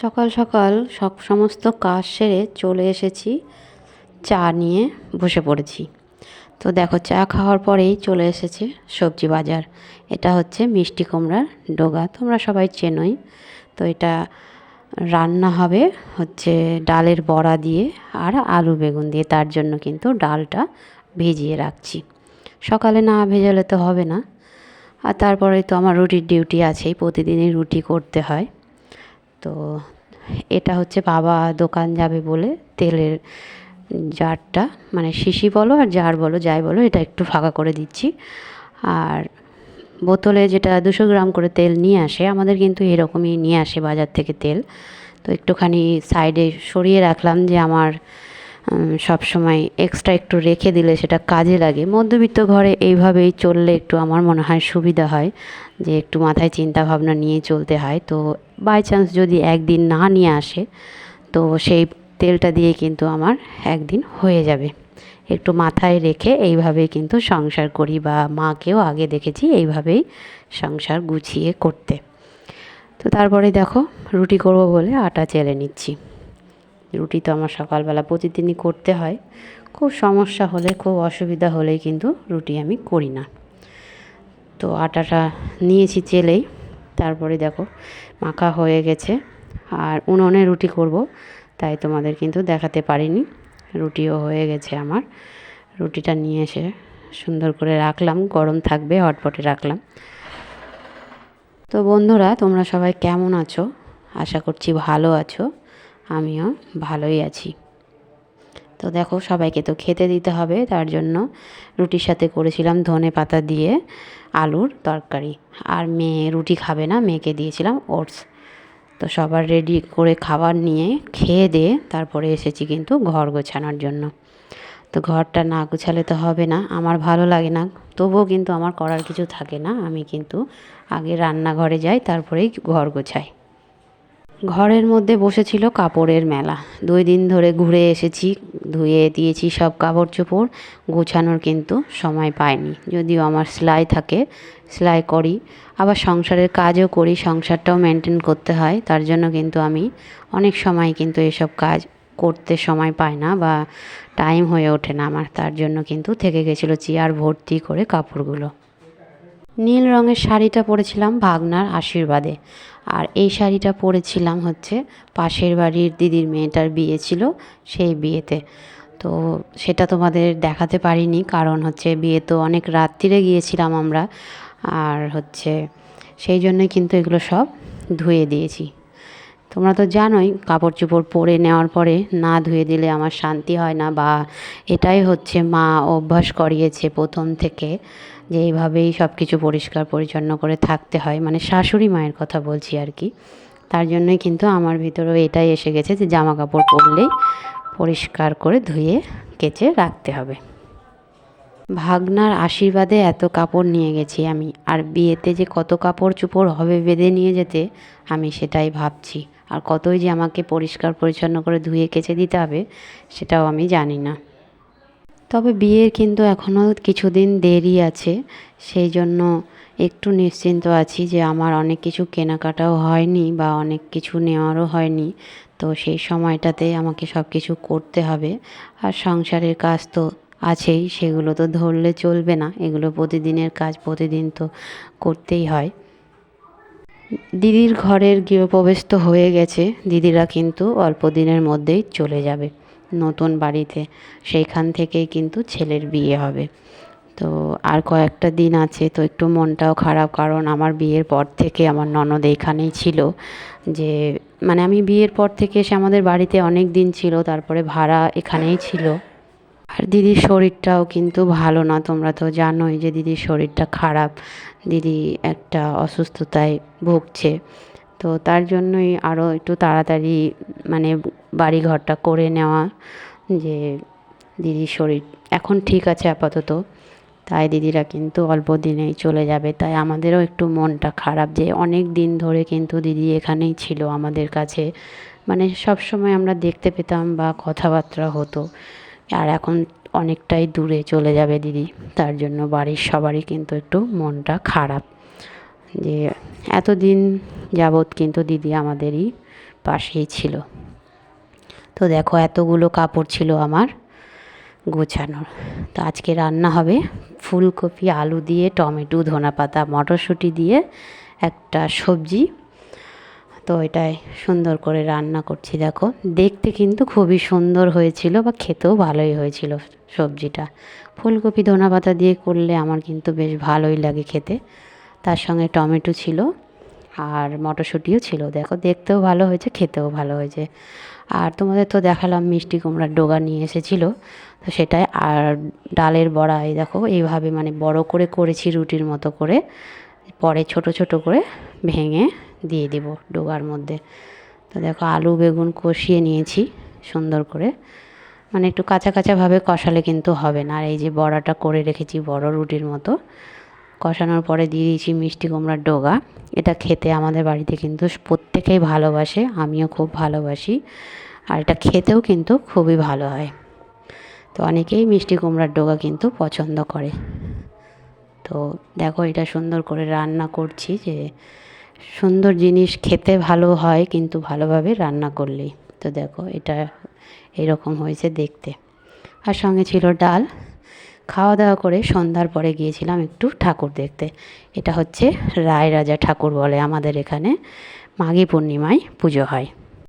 সকাল সকাল সব সমস্ত কাজ সেরে চলে এসেছি, চা নিয়ে বসে পড়েছি। তো দেখো, চা খাওয়ার পরেই চলে এসেছে সবজি বাজার। এটা হচ্ছে মিষ্টি কুমড়ার ডোগা, তোমরা সবাই চেনোই। তো এটা রান্না হবে হচ্ছে ডালের বড়া দিয়ে আর আলু বেগুন দিয়ে। তার জন্য কিন্তু ডালটা ভিজিয়ে রাখছি। সকালে না ভেজালে তো হবে না। আর তারপরে তো আমার রুটির ডিউটি আছেই, প্রতিদিনই রুটি করতে হয়। তো এটা হচ্ছে বাবা দোকান যাবে বলে তেলের জারটা মানে শিশি বলো আর জার বলো, যাই বলো, এটা একটু ফাঁকা করে দিচ্ছি। আর বোতলে যেটা দুশো গ্রাম করে তেল নিয়ে আসে, আমাদের কিন্তু এরকমই নিয়ে আসে বাজার থেকে তেল। তো একটুখানি সাইডে সরিয়ে রাখলাম যে আমার সব সময় এক্সট্রা একটু রেখে দিলে সেটা কাজে লাগে। মধ্যবিত্ত ঘরে এইভাবেই চললে একটু আমার মনে হয় সুবিধা হয়, যে একটু মাথায় চিন্তা ভাবনা নিয়ে চলতে হয়। তো বাই চান্স যদি একদিন না নিয়ে আসে, তো সেই তেলটা দিয়ে কিন্তু আমার একদিন হয়ে যাবে। একটু মাথায় রেখে এইভাবেই কিন্তু সংসার করি বা মাকেও আগে দেখেছি এইভাবেই সংসার গুছিয়ে করতে। তো তারপরে দেখো রুটি করব বলে আটা চেলে নিচ্ছি। রুটি তো আমার সকালবেলা প্রতিদিনই করতে হয়। খুব সমস্যা হলে, খুব অসুবিধা হলেই কিন্তু রুটি আমি করি না। তো আটাটা নিয়েছি চেলেই তারপরে দেখো, মাখা হয়ে গেছে। আর উনুনে রুটি করব, তাই তোমাদের কিন্তু দেখাতে পারিনি। রুটিও হয়ে গেছে আমার। রুটিটা নিয়ে এসে সুন্দর করে রাখলাম। গরম থাকবে, হটপটে রাখলাম। তো বন্ধুরা, তোমরা সবাই কেমন আছো? আশা করছি ভালো আছো। আমিও ভালোই আছি। তো দেখো সবাইকে তো খেতে দিতে হবে, তার জন্য রুটির সাথে করেছিলাম ধনে পাতা দিয়ে আলুর তরকারি। আর মেয়ে রুটি খাবে না, মেয়েকে দিয়েছিলাম ওটস। তো সবার রেডি করে খাবার নিয়ে খেয়ে দিয়ে তারপরে এসেছি কিন্তু ঘর গোছানোর জন্য। তো ঘরটা না গোছালে তো হবে না, আমার ভালো লাগে না। তবুও কিন্তু আমার করার কিছু থাকে না, আমি কিন্তু আগে রান্নাঘরে যাই, তারপরেই ঘর গোছাই। ঘরের মধ্যে বসেছিল কাপড়ের মেলা। দুই দিন ধরে ঘুরে এসেছি, ধুয়ে দিয়েছি সব কাপড় চোপড় গোছানোর কিন্তু সময় পাইনি। যদিও আমার সেলাই থাকে, সেলাই করি, আবার সংসারের কাজও করি, সংসারটাও মেনটেন করতে হয়, তার জন্য কিন্তু আমি অনেক সময় কিন্তু এসব কাজ করতে সময় পাই না বা টাইম হয়ে ওঠে না আমার, তার জন্য কিন্তু থেকে গেছিল চেয়ার ভর্তি করে কাপড়গুলো। নীল রঙের শাড়িটা পরেছিলাম ভাগনার আশীর্বাদে। আর এই শাড়িটা পরেছিলাম হচ্ছে পাশের বাড়ির দিদির মেয়েটার বিয়ে ছিল সেই বিয়েতে। তো সেটা তোমাদের দেখাতে পারিনি কারণ হচ্ছে বিয়ে তো অনেক রাত্রিরে গিয়েছিলাম আমরা। আর হচ্ছে সেই জন্যই কিন্তু এগুলো সব ধুয়ে দিয়েছি। তোমরা তো জানোই কাপড় চোপড় পরে নেওয়ার পরে না ধুয়ে দিলে আমার শান্তি হয় না বা এটাই হচ্ছে মা অভ্যাস করিয়েছে প্রথম থেকে, যে এইভাবেই সব কিছু পরিষ্কার পরিচ্ছন্ন করে থাকতে হয়। মানে শাশুড়ি মায়ের কথা বলছি আর কি। তার জন্যই কিন্তু আমার ভিতরেও এটাই এসে গেছে যে জামা কাপড় পরলেই পরিষ্কার করে ধুয়ে কেচে রাখতে হবে। ভাগনার আশীর্বাদে এত কাপড় নিয়ে গেছি আমি। আর বিয়েতে যে কত কাপড় চোপড় হবে বেঁধে নিয়ে যেতে, আমি সেটাই ভাবছি। আর কতই যে আমাকে পরিষ্কার পরিচ্ছন্ন করে ধুয়ে কেচে দিতে হবে, সেটাও আমি জানি না। তবে বিয়ের কিন্তু এখনও কিছুদিন দেরি আছে, সেই জন্য একটু নিশ্চিন্ত আছি যে আমার অনেক কিছু কেনাকাটাও হয়নি বা অনেক কিছু নেওয়ারও হয়নি। তো সেই সময়টাতে আমাকে সব কিছু করতে হবে। আর সংসারের কাজ তো আছেই, সেগুলো তো ধরলে চলবে না। এগুলো প্রতিদিনের কাজ, প্রতিদিন তো করতেই হয়। দিদির ঘরের গৃহপ্রবেশ তো হয়ে গেছে, দিদিরা কিন্তু অল্প দিনের মধ্যেই চলে যাবে। নতুন বাড়িতে, সেইখান থেকেই কিন্তু ছেলের বিয়ে হবে। তো আর কয়েকটা দিন আছে, তো একটু মনটাও খারাপ, কারণ আমার বিয়ের পর থেকে আমার ননদ এইখানেই ছিল। যে মানে আমি বিয়ের পর থেকে এসে আমাদের বাড়িতে অনেক দিন ছিল, তারপরে ভাড়া এখানেই ছিল। আর দিদির শরীরটাও কিন্তু ভালো না, তোমরা তো জানোই যে দিদির শরীরটা খারাপ। দিদি একটা অসুস্থতায় ভুগছে। তো তার জন্যই আরও একটু তাড়াতাড়ি মানে বাড়ি ঘরটা করে নেওয়া যে দিদির শরীর এখন ঠিক আছে আপাতত। তাই দিদিরা কিন্তু অল্প দিনেই চলে যাবে। তাই আমাদেরও একটু মনটা খারাপ যে অনেক দিন ধরে কিন্তু দিদি এখানেই ছিল আমাদের কাছে। মানে সব সময় আমরা দেখতে পেতাম বা কথাবার্তা হতো। আর এখন অনেকটাই দূরে চলে যাবে দিদি। তার জন্য বাড়ির সবারই কিন্তু একটু মনটা খারাপ। যে এতদিন যাবৎ কিন্তু দিদি আমাদেরই পাশেই ছিল। তো দেখো এতগুলো কাপড় ছিল আমার গোছানোর। তো আজকে রান্না হবে ফুলকপি, আলু দিয়ে, টমেটো ধনা পাতা মটরশুঁটি দিয়ে একটা সবজি তো এটাই সুন্দর করে রান্না করছি, দেখো। দেখতে কিন্তু খুবই সুন্দর হয়েছিল বা খেতেও ভালোই হয়েছিল সবজিটা। ফুলকপি ধনা পাতা দিয়ে করলে আমার কিন্তু বেশ ভালোই লাগে খেতে। তার সঙ্গে টমেটো ছিল আর মটরশুঁটিও ছিল, দেখো। দেখতেও ভালো হয়েছে, খেতেও ভালো হয়েছে। আর তোমাদের তো দেখালাম মিষ্টি কুমড়ার ডোগা নিয়ে এসেছিল, তো সেটাই। আর ডালের বড়া, এই দেখো, এইভাবে মানে বড় করে করেছি রুটির মতো করে, পরে ছোট ছোট করে ভেঙে দিয়ে দিব ডোগার মধ্যে। তো দেখো আলু, বেগুন কষিয়ে নিয়েছি সুন্দর করে। মানে একটু কাঁচা কাঁচাভাবে কষালে কিন্তু হবে না। আর এই যে বড়াটা করে রেখেছি বড় রুটির মতো। কষানোর পরে দিয়ে দিয়েছি মিষ্টি কুমড়ার ডোগা। এটা খেতে আমাদের বাড়িতে কিন্তু প্রত্যেকেই ভালোবাসে, আমিও খুব ভালোবাসি। আর এটা খেতেও কিন্তু খুবই ভালো হয়। তো অনেকেই মিষ্টি কুমড়ার ডোগা কিন্তু পছন্দ করে। তো দেখো এটা সুন্দর করে রান্না করছি যে সুন্দর জিনিস খেতে ভালো হয়, কিন্তু ভালোভাবে রান্না করলেই। তো দেখো, এটা এরকম হয়েছে দেখতে। আর সঙ্গে ছিল ডাল। খাওয়া দাওয়া করে সন্ধ্যার পরে গিয়েছিলাম একটু ঠাকুর দেখতে। এটা হচ্ছে রায় রাজা ঠাকুর বলে আমাদের এখানে মাঘী পূর্ণিমায় পুজো হয়।